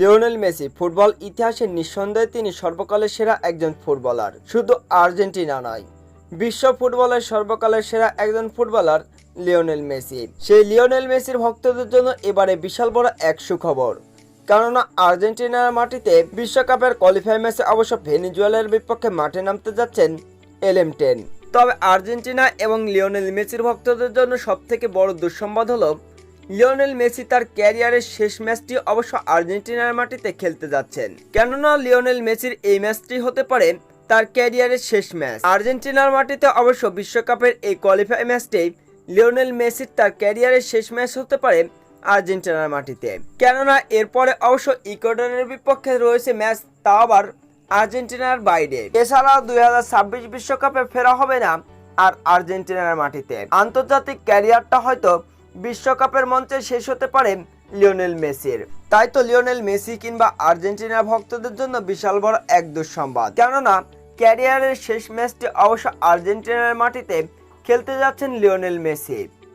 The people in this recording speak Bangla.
লিওনেল মেসি, ফুটবল ইতিহাসে নিঃসন্দেহে তিনি সর্বকালের সেরা একজন ফুটবলার। শুধু আর্জেন্টিনা নয়, বিশ্ব ফুটবলের সর্বকালের সেরা একজন ফুটবলার লিওনেল মেসি। সেই লিওনেল মেসির ভক্তদের জন্য এবারে বিশাল বড় এক সুখবর। কেননা আর্জেন্টিনার মাটিতে বিশ্বকাপের কোয়ালিফাই ম্যাচে অবশ্য ভেনিজুয়েলার বিপক্ষে মাঠে নামতে যাচ্ছেন এলএম টেন। তবে আর্জেন্টিনা এবং লিওনেল মেসির ভক্তদের জন্য সবথেকে বড় দুঃসংবাদ হলো লিওনেল মেসি তার ক্যারিয়ারের শেষ ম্যাচটি অবশ্য আর্জেন্টিনার মাটিতে খেলতে যাচ্ছেন। কেননা লিওনেল মেসির এই ম্যাচটি হতে পারে তার ক্যারিয়ারের শেষ ম্যাচ। আর্জেন্টিনার মাটিতে অবশ্য বিশ্বকাপের এই কোয়ালিফাই ম্যাচটি লিওনেল মেসির তার ক্যারিয়ারের শেষ ম্যাচ হতে পারে আর্জেন্টিনার মাটিতে। কেননা এরপরে অবশ্য ইকুয়েডরের বিপক্ষে রয়েছে ম্যাচ, তা আবার আর্জেন্টিনার বাইরে। এছাড়াও দুই হাজার ছাব্বিশ বিশ্বকাপে ফেরা হবে না আর আর্জেন্টিনার মাটিতে। আন্তর্জাতিক ক্যারিয়ারটা হয়তো বিশ্বকাপের মঞ্চে শেষ হতে পারে লিওনেল মেসির। তাই তো লিওনেল মেসি কিংবা আর্জেন্টিনার ভক্তদের জন্য বিশাল বড় এক দুঃসংবাদ। কেননা, ক্যারিয়ারের শেষ ম্যাচটি অবশ্য আর্জেন্টিনার মাটিতে খেলতে যাচ্ছেন লিওনেল মেসি।